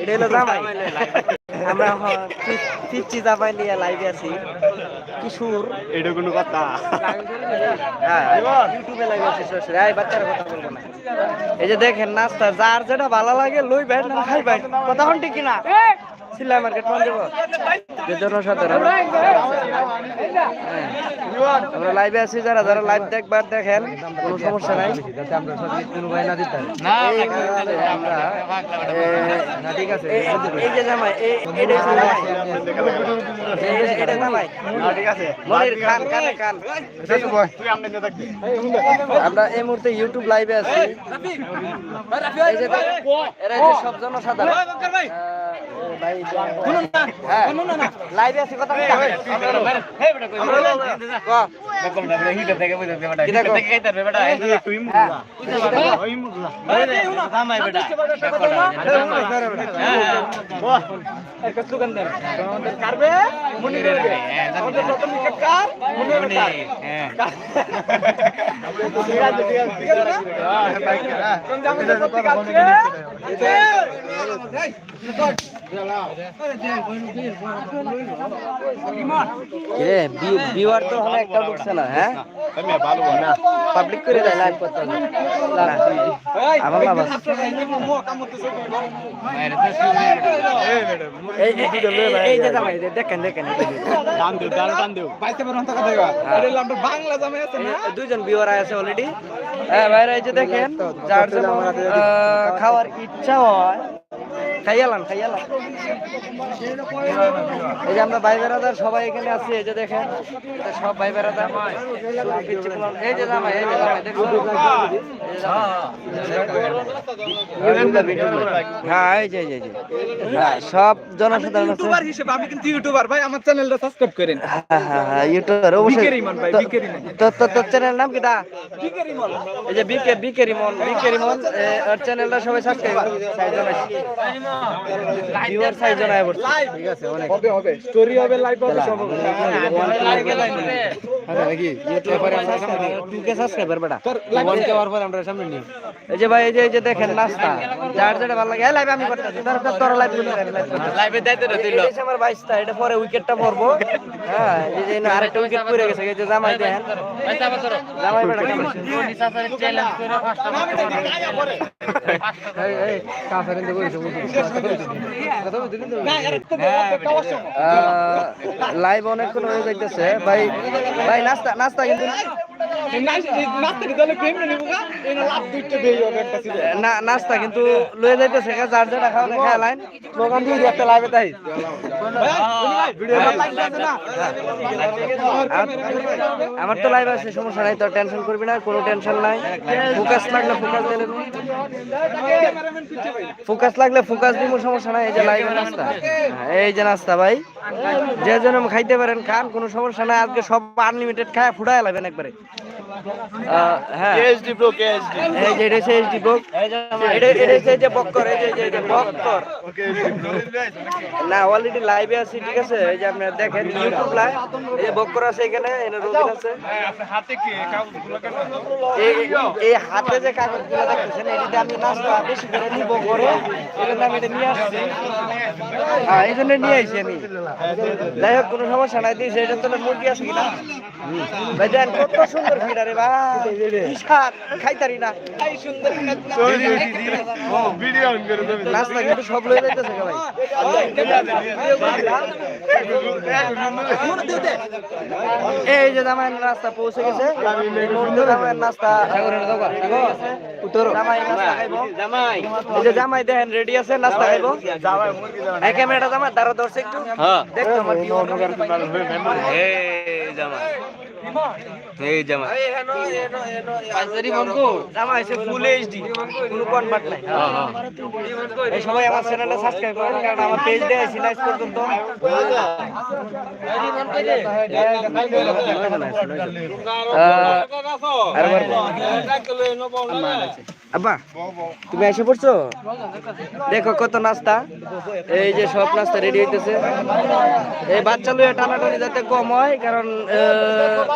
এটা হলো জামাই। আমরা পিচ্ছি জামাই নিয়ে লাইভে আছি। কিশোর। এটা কোনো কথা। হ্যাঁ ইউটিউবে লাইভে আছি এই বাচ্চার কথা বলব না। এই যে দেখেন নাস্তা যার যেটা ভালো লাগে লই ভাই না খাই ভাই কথা হন ঠিক কিনা? সিলাই মার্কেট ফোন দেবো যে জনসাধারণ হ্যাঁ। আমরা লাইভে আছি যারা যারা লাইভ দেখবার দেখেন কোনো সমস্যা নাই। এই মুহূর্তে আমরা এই- যে জামাই এটা জামাই। ঠিক আছে। খান কানে কান তুই আমনে নিয়ে থাকবি আমরা এই মুহূর্তে ইউটিউব লাইভে আছি এই যে এরা এই যে সব জনসাধারণ আহ, ভাই হ্যাঁ লাইভে আছি কথা বলি রে ভিউয়ার তো হলে একটা ঢুকছে না হ্যাঁ না পাবলিক করে দেয় লাইভ করতে হবে। না, আমার লাভ আছে এই এই- এই- এই যে জামাই যে দেখেন দেখেন এই যে। টান দেও টান টান দেও বাইতে পারো না কথা দেবা এটা হলো আমরা বাংলা জামাই আছে না এই দুইজন ভিউয়ার আছে অলরেডি হ্যাঁ ভাইরা এই যে দেখেন যার জন্য আহ, খাওয়ার ইচ্ছা হয় খাইয়ালান খাইয়ালান। এই যে আমরা ভাই বেড়াদার সবাই এখানে আছি এই যে দেখেন সব ভাই বেড়াদার এই যে জামাই এই যে জামাই দেখুন। হ্যাঁ এই যে এই যে, হ্যাঁ সব জনসাধারণ ইউটিউবার হিসেবে আমি কিন্তু ইউটিউবার ভাই আমার চ্যানেলটা সাবস্ক্রাইব করেন। হ্যাঁ হ্যাঁ হ্যাঁ ইউটিউবার অবশ্যই। তো-। তো তোর চ্যানেল নাম কিটা এই যে বিকে বিকে রিমন বিকে রিমন এ, ওর চ্যানেলটা সবাই সাবস্ক্রাইব আছে ভিউয়ার সাইজ পড়ছে ঠিক আছে অনেক। হবে হবে। স্টোরি হবে লাইভ হবে সব হবে নাকি ইউটিউবে আমরা সামনে 2k সাবস্ক্রাইবার বেটা। তোর live 1k হওয়ার পরে আমরা সামনে নিই এই যে ভাই এই যে এই যে দেখেন নাস্তা। যার যেটা ভালো লাগে লাইভ আমি করতেছি। তোর তোর লাইভ করতে লাইভ লাইভে দাইতে দিল আমার বাইশটা এটা পরে উইকেটটা পড়ব হ্যাঁ এই যে আরেকটা উইকেট পড়ে গেছে এই যে জামাই দেখেন জামাই বেটা কেমন এই এই লাইভ অনেকক্ষণ হয়ে যাইতেছে। ভাই ভাই নাস্তা নাস্তা কিন্তু না নাস্তা কিন্তু লয়ে যাইতেছে যার যেটা খাওয়া দেখা লাইন। স্লোগান দিয়ে একটা লাইভে তাই। না? আমার- তো লাইভ আছে সমস্যা নাই তো টেনশন করবি না কোনো টেনশন নাই। ফোকাস লাগলে ফোকাস দিলে ফোকাস লাগলে ফোকাস দিব সমস্যা নাই এই যে লাইভে নাস্তা হ্যাঁ, এই যে নাস্তা ভাই। যে যেন খাইতে পারেন খান কোনো সমস্যা নাই আজকে সব আনলিমিটেড খায় ফুটায় লাগবেন একবারে। হ্যাঁ। কেএসডি ব্রো কেএসডি এই যে এটা হচ্ছে এইচডি এটা এটা এই যে বক্কর এই যে এই যে- বক্কর। না অলরেডি লাইভে আছি ঠিক আছে? এই যে আপনারা দেখেন ইউটিউব লাইভ এই যে বক্কর আছে এখানে রবিন আছে হাতে কি কাগজগুলো কেন এই এই হাতে যে কাগজগুলো দেখতেছেন এটিতে আমি নাস্তা বেশি করে নিব করে এই আমি এটা নিয়ে আসছি। হ্যাঁ এই জন্য নিয়ে আসছি আমি। যাই হোক কোনো সমস্যা নাই দিয়েছে। এটা তো মুরগি আছে কিনা? ভাই দেন কত সুন্দর রে ভাই। খাইতারি না। খাই সুন্দর ভিডিও অন করে দেবে। নাস্তা কিন্তু সব লয়ে যাইতেছে ভাই। এই যে জামাই নাস্তা পৌঁছে গেছে। নাস্তা জামাই নাস্তা খাইবো। জামাই এই যে জামাই দেখেন রেডি আছে নাস্তা খাইবো। দাও এই ক্যামেরাটা জামাই দাঁড়া ধরছে একটু। দেখতো আমার কি এই জামা জামাই এসে ফুল এইচডি কোনো কনভার্ট নাই। এই সবাই আমার চ্যানেলটা সাবস্ক্রাইব করেন কারণ আমার পেজ দেয় আছি পর্যন্ত। আহ, আরেকবার বল। আব্বা তুমি এসে পড়ছো? দেখো কত নাস্তা। এই যে সব নাস্তা রেডি হইতেছে। এই বাচ্চা লুয়ে টানাটানি যাতে কম হয় কারণ আহ,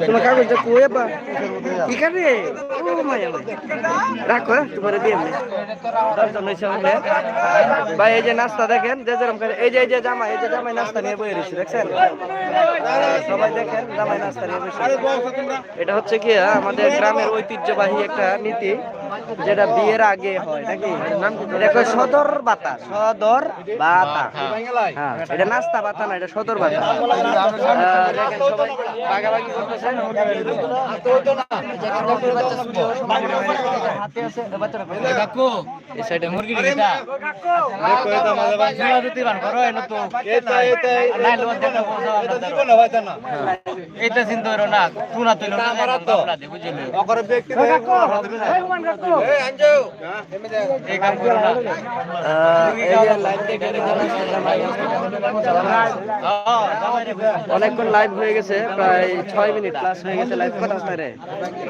তোমার কাগজটা কুয়ে বা করে ও মায়া রাখো হ্যাঁ, তোমার দিয়ে দশজন হয়েছে ভাই এই যে নাস্তা দেখেন যে যেরকম করে এই যে এই যে জামাই এই যে জামাই নাস্তা নিয়ে বয়ে রয়েছে দেখছেন? সবাই দেখেন জামাই নাস্তা নিয়ে বসে। এটা হচ্ছে কি হ্যাঁ, আমাদের গ্রামের ঐতিহ্যবাহী একটা নীতি। যেটা বিয়ের আগে হয় নাকি? এটা সদর বাতা? সদর বাতা। হ্যাঁ এটা নাস্তা বাতা না এটা সদর বাতা? ভাগাভাগি করতেছেন এটা চিন্তা করো না তুনা তুই না বুঝলি। অনেকক্ষণ লাইভ হয়ে গেছে প্রায় ছয় মিনিট প্লাস হয়ে গেছে লাইভ কথা রে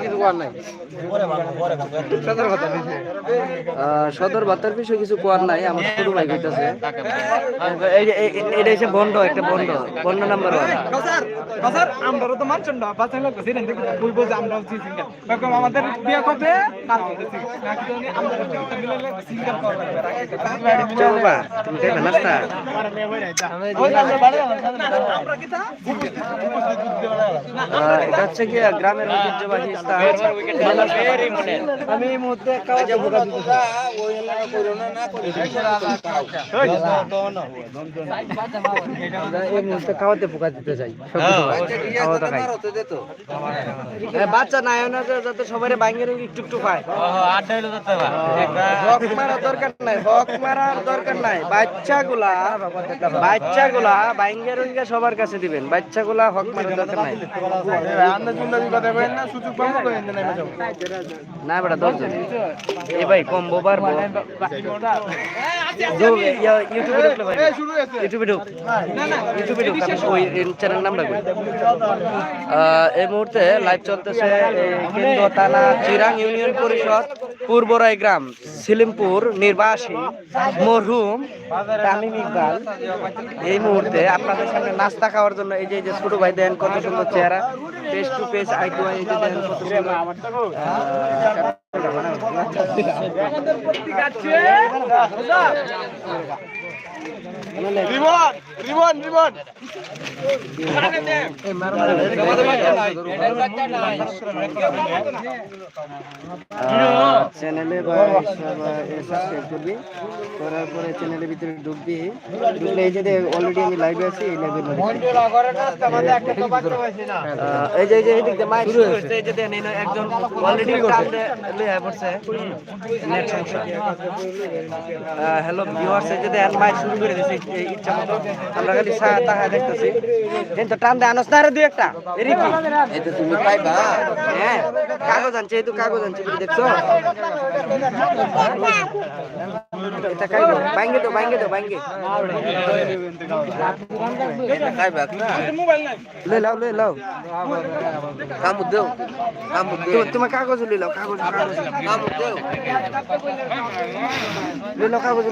কিছু কোয়ার নাই সদর বাতার বিষয়ে কিছু কোয়ার নাই আমার ছোট ভাই কইতাছে। এটা হচ্ছে বন্ড একটা বন্ধ বন্ধ নাম্বার ওয়ান কাসার তো মানছেন না বাচ্চা লোক আছে দেখি বলব যে আমরা আমাদের বিয়ে কবে? এটা হচ্ছে কি গ্রামের ঐতিহ্যবাহী স্থান আমি এই মুহূর্তে এই মুহূর্তে খাওয়াতে পোকা দিতে চাই। বাচ্চা নাই না যাতে সবাই বাইঙ্গের একটু একটু পায়। দরকার নাই হক মারার দরকার নাই। বাচ্চাগুলা বাচ্চাগুলা বাইঙ্গের সবার কাছে দিবেন। বাচ্চাগুলা হক মারার দরকার নাই। না বেটা দশজন এই ভাই কম্বো পারব দু- ইউটিউবে ঢুকলে ভাই। ইউটিউবে ঢুক। ইউটিউবে ঢুক ওই চ্যানেল নাম এই মুহূর্তে লাইভ চলতেছে কেন্দ্র থানা চিরাং ইউনিয়ন পরিষদ। পূর্বরাই গ্রাম, সিলিমপুর নির্বাসী মরহুম তামিম ইকবাল। এই মুহূর্তে আপনাদের সামনে নাস্তা খাওয়ার জন্য এই যে যে ছোট ভাই দেন, কত সুন্দর চেহারা। Face to face eye to eye দেন রিমন চ্যানেলে বা করার পরে চ্যানেলের ভিতরে ঢুকবি এই যে অলরেডি আমি লাইভে আছি এই লাইভের এই এই যে এই যে একজন অলরেডি কান্দে লইয়া পড়ছে। নেট সমস্যা। হ্যালো ভিউয়ার্স এই যে দেন মাইক শুরু করে দিয়েছে এই ইচ্ছা মতো। আমরা খালি তাকায় দেখতেছি। কিন্তু টান দে আনস না দুই একটা। এরি কি? এই তো তুমি পাইবা। হ্যাঁ কাগজ আনছে এই তো কাগজ আনছে তুমি দেখছ? এটা খাইবো বাইঙ্গে তো বাইঙ্গে তো বাইঙ্গে মোবাইল নাই লই লাও লই লাও। কামুদ দেও কামুদ তোমার কাগজ লই লাও কাগজ কাগজ। কামুদ দেও লই লাও কাগজ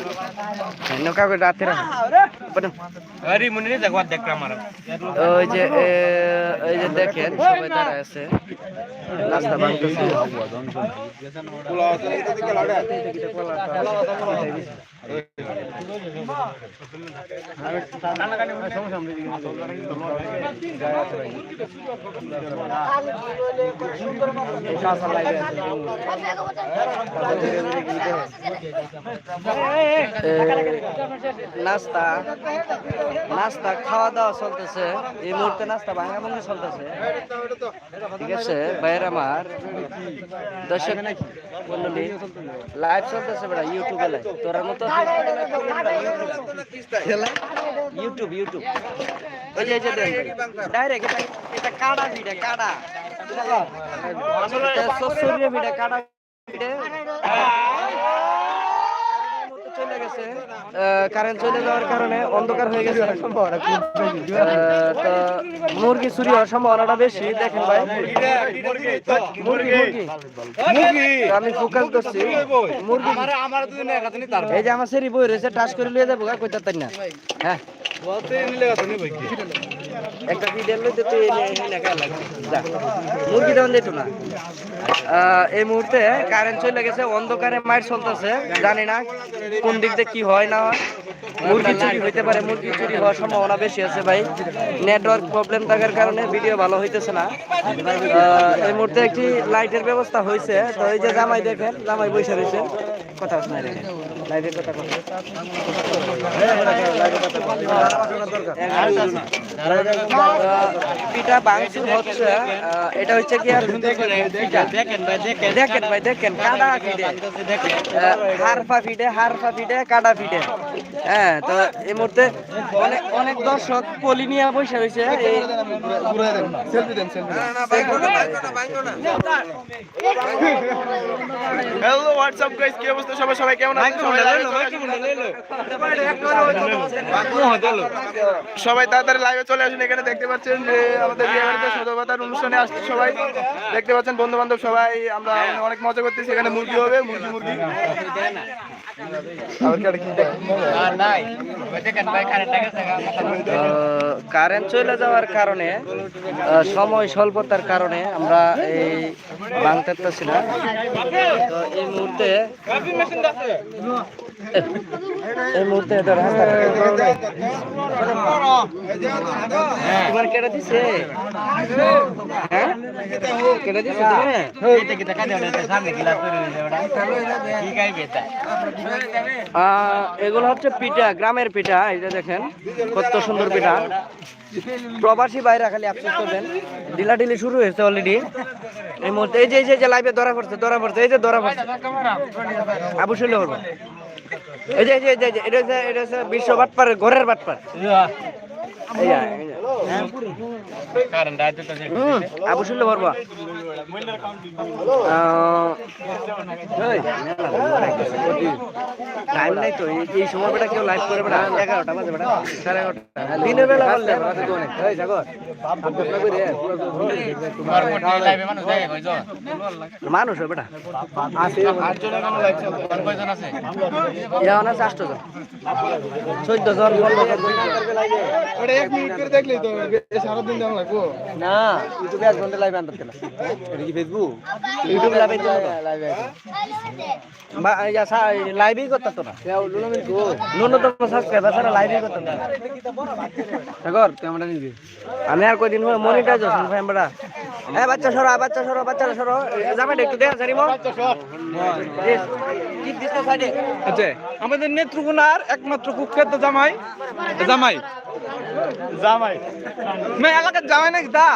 লই লাও নো কাগজ রাতে মনে ওই যে ওই যে দেখেন সবাই দাঁড়ায় আছে। নাস্তা বাংতেছে এ, নাস্তা। নাস্তা খাওয়া দাওয়া চলতেছে। এই মুহূর্তে নাস্তা ভাঙা ভাঙি চলতেছে। ঠিক আছে ভাইয়ের আমার দর্শক লাইভ চলতেছে বেটা ইউটিউবে লাইভ তোরার মতো ইউটিউব ইউটিউব ওই যে ডাইরেক্ট এটা এটা কাড়া ভিডিও কাড়া। সসুরিয়া ভিডিও কাড়া ভিডিও চলে গেছে। কারেন্ট চলে যাওয়ার কারণে অন্ধকার হয়ে গেছে। তো মুরগি চুরি হওয়ার সম্ভাবনাটা বেশি। দেখেন ভাই। মুরগি মুরগি। আমি ফোকাস করছি মুরগি এই যে আমার সেরি বই রয়েছে টাচ করে লিয়ে যাব কইতে না? হ্যাঁ। এই মুহূর্তে কারেন্ট চলে গেছে, অন্ধকারে মাইট চলতেছে, জানি না কোন দিক দিয়ে কি হয় না মুরগি চুরি হইতে পারে, মুরগি চুরি হওয়ার সম্ভাবনা বেশি আছে ভাই। নেটওয়ার্ক প্রবলেম থাকার কারণে ভিডিও ভালো হইতেছে না। এই মুহূর্তে একটি লাইটের ব্যবস্থা হয়েছে তো এই যে জামাই দেখেন, জামাই বসে রয়েছে। কথা লাইটের কথা পিঠা বাংসুর হচ্ছে এটা হচ্ছে কি আর। দেখেন ভাই, দেখেন হারফা ফিডে, হারফা কাদা ফিডে। হ্যাঁ তো এই মুহূর্তে অনেক অনেক দর্শক পলি নিয়ে বসে রয়েছে। কি অবস্থা? সবাই সবাই কেমন সবাই তাড়াতাড়ি লাইভে চলে আসুন। এখানে দেখতে পাচ্ছেন যে আমাদের বিয়ে বাড়িতে অনুষ্ঠানে আসছে সবাই। দেখতে পাচ্ছেন বন্ধু বান্ধব সবাই। আমরা অনেক মজা করতেছি। এখানে মুরগি হবে মুরগি মুরগি। কারেন্ট চলে যাওয়ার কারণে সময় স্বল্পতার কারণে আমরা এই পারতেছি না তো এই মুহূর্তে এই মুহূর্তে তোমার কেটে দিছে? হ্যাঁ? কেটে দিছে এগুলো হচ্ছে পিঠা গ্রামের পিঠা এই যে দেখেন কত সুন্দর পিঠা। প্রবাসী বাইরা খালি আফসোস করবেন ডিলাডিলি শুরু হয়েছে অলরেডি এই মুহূর্তে এই যে এই যে- লাইভে ধরা পড়ছে ধরা পড়ছে এই যে ধরা পড়ছে। আবু শুনলে বলব এই যে এই যে এই যে এটা হচ্ছে এটা হচ্ছে বিশ্ব বাটপার ঘরের বাটপার। আবু শুনলে পারব টাইম নাই তো এই- সময় বেটা কেউ লাইভ করে বেটা এগারোটা বাজে বেটা। সাড়ে এগারোটা। দিনের বেলা বললে এই জাগর মানুষ হয় বেটা। এখন আছে আষ্ট জন চোদ্দ জন এক মিনিট করে দেখলেই তো সারাদিন না ইউটিউবে এক ঘণ্টা লাইভ আনতে কেন এটা কি ফেসবুক ইউটিউবে লাইভ বা ইয়া লাইভই করতে তো না। ন্যূনতম সাবস্ক্রাইবার ছাড়া লাইভই করতে না। সাগর তুই আমরা নিবি। আমি আর কয়দিন এ বাচ্চা সরো বাচ্চা সরো বাচ্চা সরো। একটু আচ্ছা আমাদের নেত্রকোনার একমাত্র কুখ্যাত জামাই জামাই জামাই मैं এলাকার জামাই নাকি দা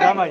জামাই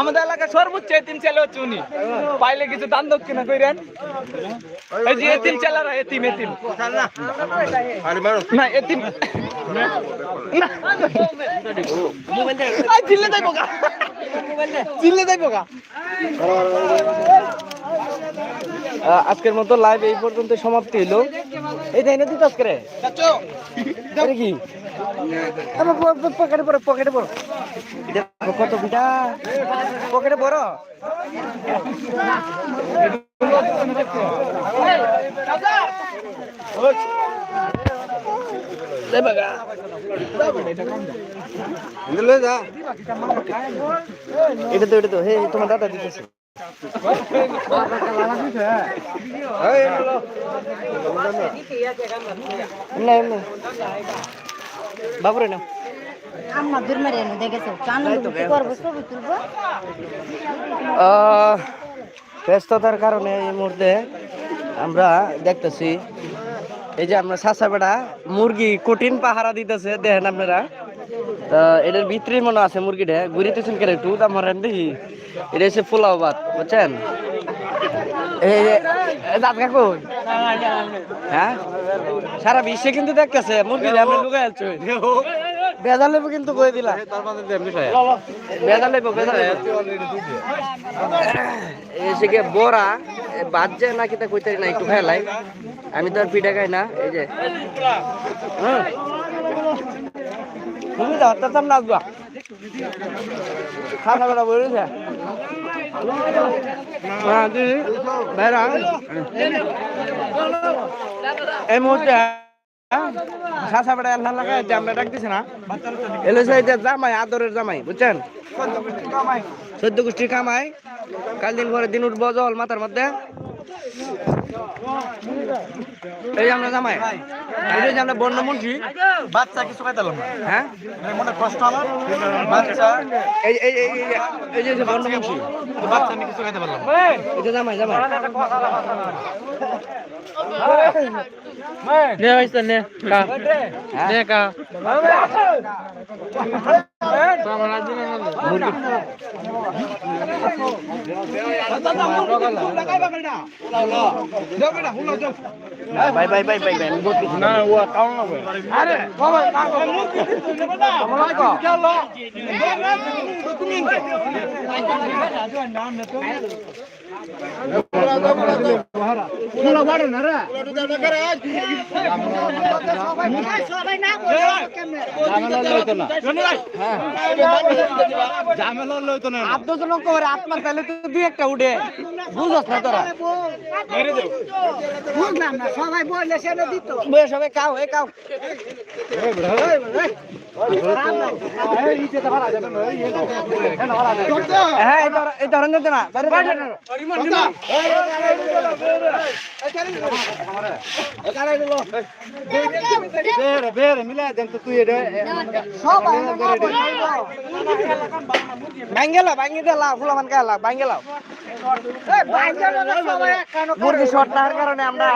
আমাদের এলাকার সর্বোচ্চ এতিম ছেলে হচ্ছে উনি। পাইলে কিছু দান দক্ষিণা করেন এই যে এতিম ছেলেরা এতিম এতিম। না, এতিম চিল্লে যাইবো গা চিল্লে যাইবো গা আজকের মতো লাইভ এই পর্যন্ত সমাপ্তি হইল এই তাই না দিত আজকে কি? আমার পকেটে পড়ো পকেটে পড়ো। কত পিঠা পকেটে পড়ো। এটা তো এটা তো। হে তোমার দাদা দিতেছে। বাবুরে না ব্যস্ততার কারণে এই মুহূর্তে আমরা দেখতেছি, এই যে আমরা সাসা মুরগি কঠিন পাহারা দিতেছে, দেখেন আপনারা। তো এটার ভিতরে মনে আছে মুরগিটা। ঘুরিতেছেন কেন একটু? দাম মারেন দেখি এটা হচ্ছে পোলাও ভাত বুঝছেন? দাঁত হ্যাঁ? সারা বিশ্বে কিন্তু দেখতেছে মুরগি আমরা লুকাই আছো। লেবু কিন্তু কয়ে লেবু এসে গিয়ে বড়া বাজছে না কিতা কইতে না একটু খাইলাই। আমি তো আর পিঠা খাই না এই যে। তুমি যাও তাতাম নাচবা খানা বেড়া বলেছে হ্যাঁ এই মুহূর্তে খাসা বেড়া জামাই, আদরের জামাই, বুঝছেন? চোদ্দ গোষ্ঠী কামাই। কাল দিন পরে দিন উঠবো জল মাথার মধ্যে। এই আমরা জামাই এই যে আমরা বর্ণমন্ত্রী বাচ্চা কিছু খাইতালাম না হ্যাঁ মনে কষ্ট আমার বাচ্চা এই এই এই এই- যে বর্ণমন্ত্রী বাচ্চা আমি কিছু খাইতে পারলাম না এই যে জামাই জামাই নে ভাইস্তা নে কা হ্যাঁ? নে কা bye bye bye bye bye আমি বলতেছি না আট দশজন করে আত্মার তাহলে তো দুই একটা উঠে বুঝস না তোরা বুঝলাম না সবাই বললে সেটা দিত সবাই কাও এ কাও হ্যাঁ এই ধর- এই ধরেন। যেতে না ভাঙ্গেলা ভাঙ্গি দেলা ফুলা মান কালা মুরগি শর্ট না কারণে আমরা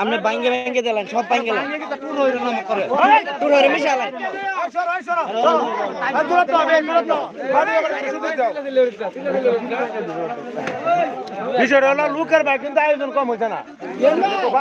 আপনি ভাঙ্গে ভাঙ্গে দিলেন সব ভাঙ্গে টুর হইরে বিষয়টা হলো লোকের ভাই কিন্তু আয়োজন কম হয়েছে না।